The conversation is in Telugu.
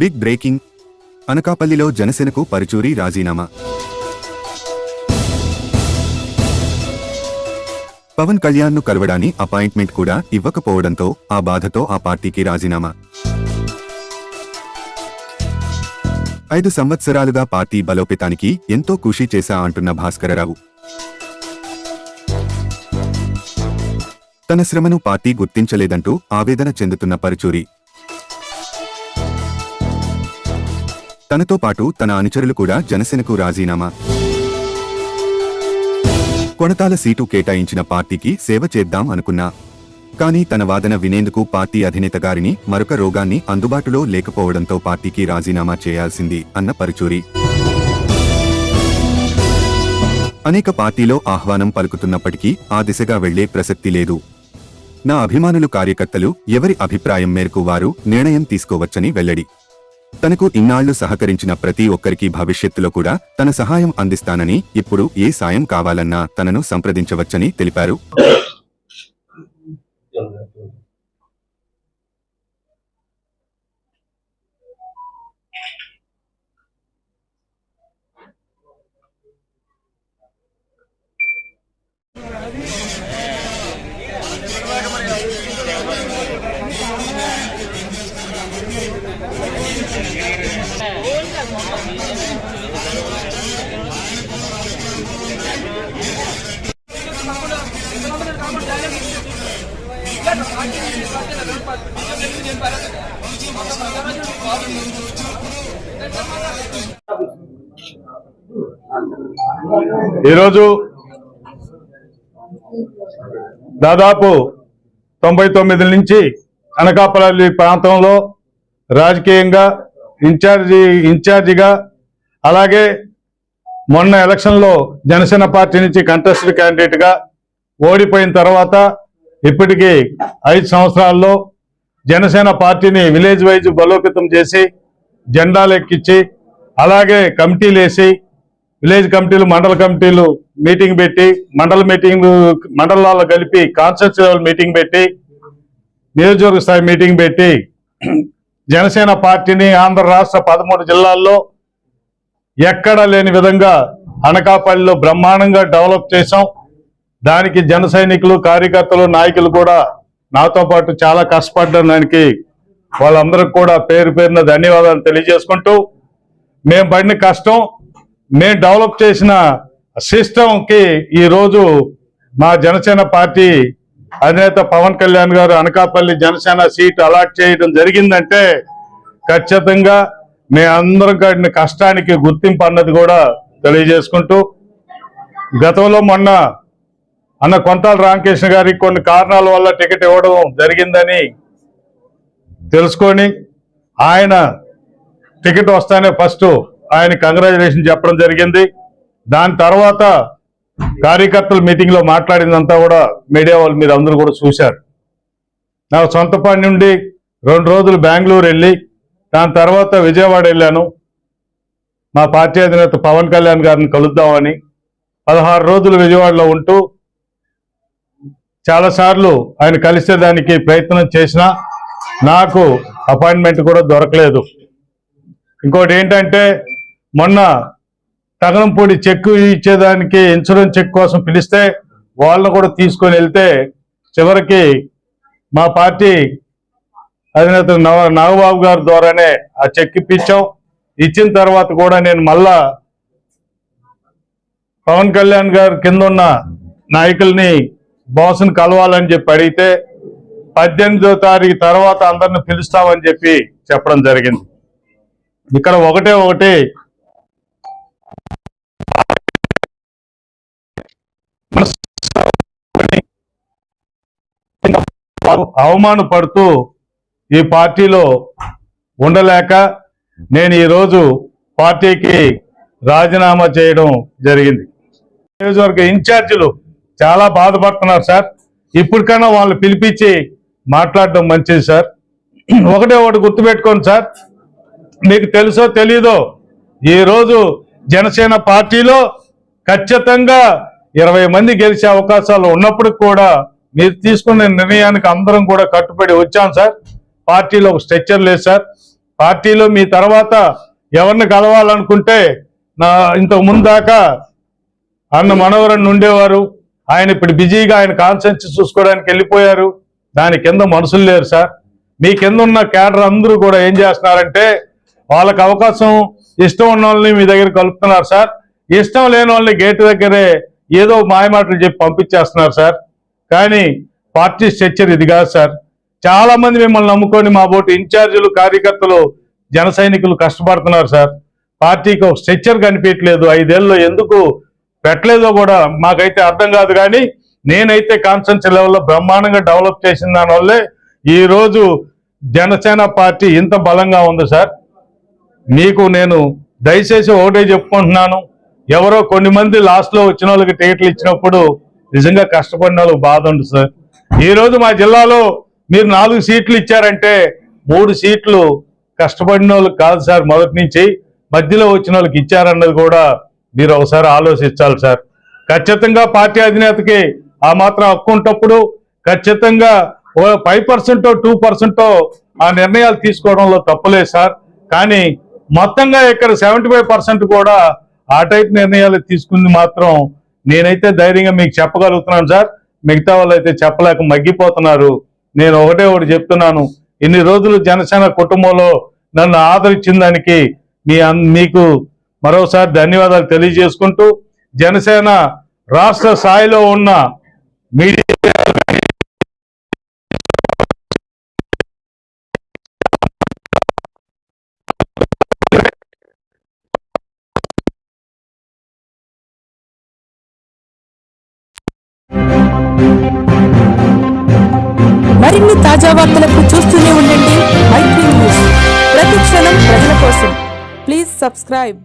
Big breaking. అనకాపల్లిలో జనసేనకు పరుచూరి రాజీనామా. పవన్ కళ్యాణ్ను కలవడాని అపాయింట్మెంట్ కూడా ఇవ్వకపోవడంతో ఆ బాధతో ఆ పార్టీకి రాజీనామా. ఐదు సంవత్సరాలుగా పార్టీ బలోపేతానికి ఎంతో కృషి చేశా అంటున్న భాస్కరరావు. తన శ్రమను పార్టీ గుర్తించలేదంటూ ఆవేదన చెందుతున్న పరుచూరి. తనతో పాటు తన అనుచరులు కూడా జనసేనకు రాజీనామా. కొణతాల సీటు కేటాయించిన పార్టీకి సేవ చేద్దాం అనుకున్నా. కానీ తన వాదన వినేందుకు పార్టీ అధినేత గారిని మరొక రోగాన్ని అందుబాటులో లేకపోవడంతో పార్టీకి రాజీనామా చేయాల్సింది అన్న పరుచూరి. అనేక పార్టీలో ఆహ్వానం పలుకుతున్నప్పటికీ ఆ దిశగా వెళ్ళే ప్రసక్తి లేదు. నా అభిమానులు కార్యకర్తలు ఎవరి అభిప్రాయం మేరకు వారు నిర్ణయం తీసుకోవచ్చని వెల్లడి. తనకు ఇన్నాళ్ళు సహకరించిన ప్రతి ఒక్కరికి భవిష్యత్తులో కూడా తన సహాయం అందిస్తానని ఇప్పుడు ఏ సాయం కావాలన్నా తనను సంప్రదించవచ్చని తెలిపారు. ఈరోజు దాదాపు తొంభై తొమ్మిది నుంచి అనకాపల్లి ప్రాంతంలో రాజకీయంగా ఇన్ఛార్జి ఇన్ఛార్జిగా అలాగే మొన్న ఎలక్షన్లో జనసేన పార్టీ నుంచి కంటెస్టెడ్ క్యాండిడేట్గా ఓడిపోయిన తర్వాత ఇప్పటికీ ఐదు సంవత్సరాల్లో జనసేన పార్టీని విలేజ్ వైజ్ బలోపేతం చేసి జెండాలు ఎక్కించి అలాగే కమిటీలు వేసి విలేజ్ కమిటీలు మండల కమిటీలు మీటింగ్ పెట్టి మండల మీటింగ్ మండలాల్లో కలిపి కాన్స్టిట్యూన్సీ లెవెల్ మీటింగ్ పెట్టి నియోజకవర్గ స్థాయి మీటింగ్ పెట్టి జనసేన పార్టీని ఆంధ్ర రాష్ట్ర పదమూడు జిల్లాల్లో ఎక్కడా లేని విధంగా అనకాపల్లిలో బ్రహ్మాండంగా డెవలప్ చేశాం. దానికి జన సైనికులు కార్యకర్తలు నాయకులు కూడా నాతో పాటు చాలా కష్టపడ్డారు దానికి వాళ్ళందరికి కూడా పేరు పేరున ధన్యవాదాలు తెలియజేసుకుంటూ మేము పడిన కష్టం మేము డెవలప్ చేసిన సిస్టంకి ఈరోజు మా జనసేన పార్టీ అధినేత పవన్ కళ్యాణ్ గారు అనకాపల్లి జనసేన సీట్ అలాట్ చేయడం జరిగిందంటే ఖచ్చితంగా మేమందరం అందరం కష్టానికి గుర్తింపు అన్నది కూడా తెలియజేసుకుంటూ గతంలో మొన్న అన్న కొంతాల రామకృష్ణ గారికి కొన్ని కారణాల వల్ల టికెట్ ఇవ్వడం జరిగిందని తెలుసుకొని ఆయన టికెట్ వస్తానే ఫస్ట్ ఆయన కంగ్రాచులేషన్ చెప్పడం జరిగింది. దాని తర్వాత కార్యకర్తల మీటింగ్లో మాట్లాడిందంతా కూడా మీడియా వాళ్ళు మీరు అందరూ కూడా చూశారు. నాకు సొంత పని నుండి రెండు రోజులు బెంగళూరు వెళ్ళి దాని తర్వాత విజయవాడ వెళ్ళాను. మా పార్టీ అధినేత పవన్ కళ్యాణ్ గారిని కలుద్దామని పదహారు రోజులు విజయవాడలో ఉంటూ చాలాసార్లు ఆయన కలిసేదానికి ప్రయత్నం చేసినా నాకు అపాయింట్మెంట్ కూడా దొరకలేదు. ఇంకోటి ఏంటంటే మొన్న తగనంపూడి చెక్ ఇచ్చేదానికి ఇన్సూరెన్స్ చెక్ కోసం పిలిస్తే వాళ్ళని కూడా తీసుకొని వెళ్తే చివరికి మా పార్టీ అధినేత నవ నాగబాబు గారి ద్వారానే ఆ చెక్ ఇప్పించాం. ఇచ్చిన తర్వాత కూడా నేను మళ్ళా పవన్ కళ్యాణ్ గారు కింద ఉన్న నాయకుల్ని బాసును కలవాలని చెప్పి అడిగితే పద్దెనిమిదో తారీఖు తర్వాత అందరిని పిలుస్తామని చెప్పి చెప్పడం జరిగింది. ఇక్కడ ఒకటే ఒకటి. అవమానపడుతూ ఈ పార్టీలో ఉండలేక నేను ఈరోజు పార్టీకి రాజీనామా చేయడం జరిగింది. నియోజకవర్గ ఇన్ఛార్జీలు చాలా బాధపడుతున్నారు సార్. ఇప్పటికైనా వాళ్ళు పిలిపించి మాట్లాడడం మంచిది సార్. ఒకటే ఒకటి గుర్తుపెట్టుకోండి సార్. మీకు తెలుసో తెలీదో ఈ రోజు జనసేన పార్టీలో ఖచ్చితంగా ఇరవై మంది గెలిచే అవకాశాలు ఉన్నప్పుడు కూడా మీరు తీసుకున్న నిర్ణయానికి అందరం కూడా కట్టుబడి వచ్చాం సార్. పార్టీలో ఒక స్ట్రక్చర్ లేదు సార్. పార్టీలో మీ తర్వాత ఎవరిని కలవాలనుకుంటే నా ఇంతకు ముందాక దాకా అన్న మనవరన్ ఉండేవారు. ఆయన ఇప్పుడు బిజీగా ఆయన కాన్సెన్స్ చూసుకోవడానికి వెళ్ళిపోయారు. దాని కింద మనుషులు లేరు సార్. మీ కింద ఉన్న క్యాడర్ అందరూ కూడా ఏం చేస్తున్నారంటే వాళ్ళకి అవకాశం ఇష్టం ఉన్న వాళ్ళని మీ దగ్గర కలుపుతున్నారు సార్. ఇష్టం లేని వాళ్ళని గేటు దగ్గరే ఏదో మాయమాటలు చెప్పి పంపించేస్తున్నారు సార్. కానీ పార్టీ స్ట్రక్చర్ ఇది కాదు సార్. చాలా మంది మిమ్మల్ని నమ్ముకొని మా బోటు ఇన్ఛార్జీలు కార్యకర్తలు జన సైనికులు కష్టపడుతున్నారు సార్. పార్టీకి ఒక స్ట్రక్చర్ కనిపించట్లేదు. ఐదేళ్ళు ఎందుకు పెట్టలేదో కూడా మాకైతే అర్థం కాదు కానీ నేనైతే కాన్సెన్స్ లెవెల్లో బ్రహ్మాండంగా డెవలప్ చేసిన దానివల్లే వల్లే ఈరోజు జనసేన పార్టీ ఇంత బలంగా ఉంది సార్. మీకు నేను దయచేసి ఒకటే చెప్పుకుంటున్నాను. ఎవరో కొన్ని మంది లాస్ట్లో వచ్చిన వాళ్ళకి టికెట్లు ఇచ్చినప్పుడు నిజంగా కష్టపడిన వాళ్ళకి బాధ ఉంది సార్. ఈరోజు మా జిల్లాలో మీరు నాలుగు సీట్లు ఇచ్చారంటే మూడు సీట్లు కష్టపడిన వాళ్ళకి కాదు సార్. మొదటి నుంచి మధ్యలో వచ్చిన వాళ్ళకి ఇచ్చారన్నది కూడా మీరు ఒకసారి ఆలోచించాలి సార్. ఖచ్చితంగా పార్టీ అధినేతకి ఆ మాత్రం హక్కు ఉంటప్పుడు ఖచ్చితంగా ఓ ఫైవ్ పర్సెంట్ టూ పర్సెంట్ ఆ నిర్ణయాలు తీసుకోవడంలో తప్పలేదు సార్. కానీ మొత్తంగా ఇక్కడ సెవెంటీ ఫైవ్ పర్సెంట్ కూడా ఆ టైప్ నిర్ణయాలు తీసుకుంది మాత్రం నేనైతే ధైర్యంగా మీకు చెప్పగలుగుతున్నాను సార్. మిగతా వాళ్ళు అయితే చెప్పలేక మగ్గిపోతున్నారు. నేను ఒకటే ఒకటి చెప్తున్నాను. ఇన్ని రోజులు జనసేన కుటుంబంలో నన్ను ఆదరించిన దానికి మీ అన్- మీకు మరోసారి ధన్యవాదాలు తెలియజేసుకుంటూ జనసేన రాష్ట్ర స్థాయిలో ఉన్న మీడియా మరిన్ని తాజా వార్తలకు చూస్తూనే ఉండండి మైత్రి న్యూస్. ప్రతి క్షణం ప్రజల కోసం. Please subscribe.